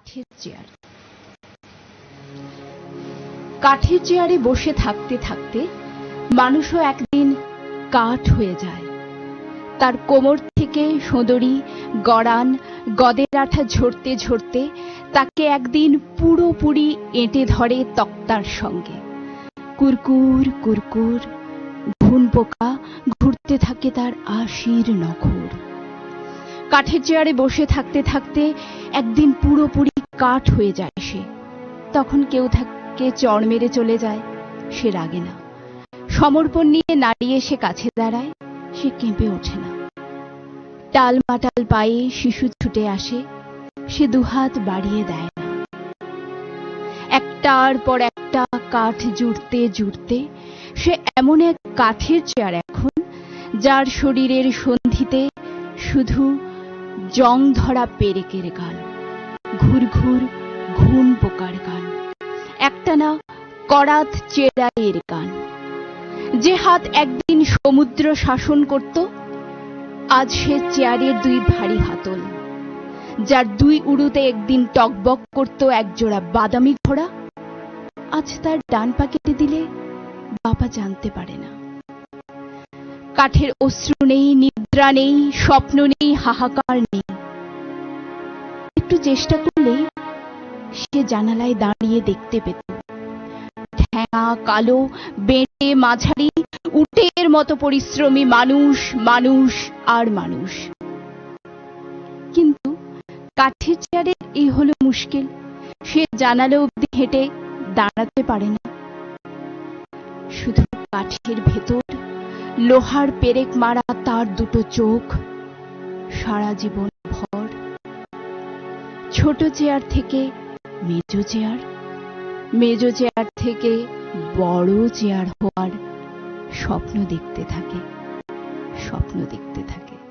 কাঠের চেয়ার। কাঠের চেয়ারে বসে থাকতে থাকতে মানুষও একদিন কাঠ হয়ে যায়। তার কোমর থেকে সোঁদড়ি গড়ান, গদের আঠা ঝরতে ঝরতে তাকে একদিন পুরোপুরি এঁটে ধরে তক্তার সঙ্গে। কুরকুর কুরকুর ঘুন পোকা ঘুরতে থাকে তার আশির নখর। কাঠের চেয়ারে বসে থাকতে থাকতে একদিন পুরোপুরি কাঠ হয়ে যায় সে। তখন কেউ তাকে চড় মেরে চলে যায়, সে রাগে না। সমর্পণ নিয়ে নাড়িয়ে সে কাছে দাঁড়ায়, সে কেঁপে ওঠে না। টাল মাটাল পায়ে শিশু ছুটে আসে, সে দুহাত বাড়িয়ে দেয় না। একটার পর একটা কাঠ জুড়তে জুড়তে সে এমন এক কাঠের চেয়ার এখন, যার শরীরের সন্ধিতে শুধু জং ধরা পেরেকের গান। ঘুর ঘুর ঘুন পোকার গান। একটানা করাত চেরাইয়ের গান। যে হাত একদিন সমুদ্র শাসন করত, আজ সে চেয়ারের দুই ভারী হাতল। যার দুই উড়ুতে একদিন টকবক করত একজোড়া বাদামি ঘোড়া। আজ তার ডান পা কেটে দিলে বাবা জানতে পারে না। কাঠের অশ্রু নেই, নিদ্রা নেই, স্বপ্ন নেই, হাহাকার নেই। একটু চেষ্টা করলেই সে জানালায় দাঁড়িয়ে দেখতে পেত। ঠ্যাঙা কালো, বেঁটে, মাঝারি, উটের মতো পরিশ্রমী মানুষ মানুষ আর মানুষ। কিন্তু কাঠের চেয়ারে এই হলো মুশকিল। সে জানালা অব্দি হেঁটে দাঁড়াতে পারে না। শুধু কাঠের ভেতর লোহার পেরেক মারা তার দুটো চোখ। সারা জীবন ভর। ছোট চেয়ার থেকে মেজ চেয়ার। মেজ চেয়ার থেকে বড় চেয়ার হওয়ার স্বপ্ন দেখতে থাকে। স্বপ্ন দেখতে থাকে।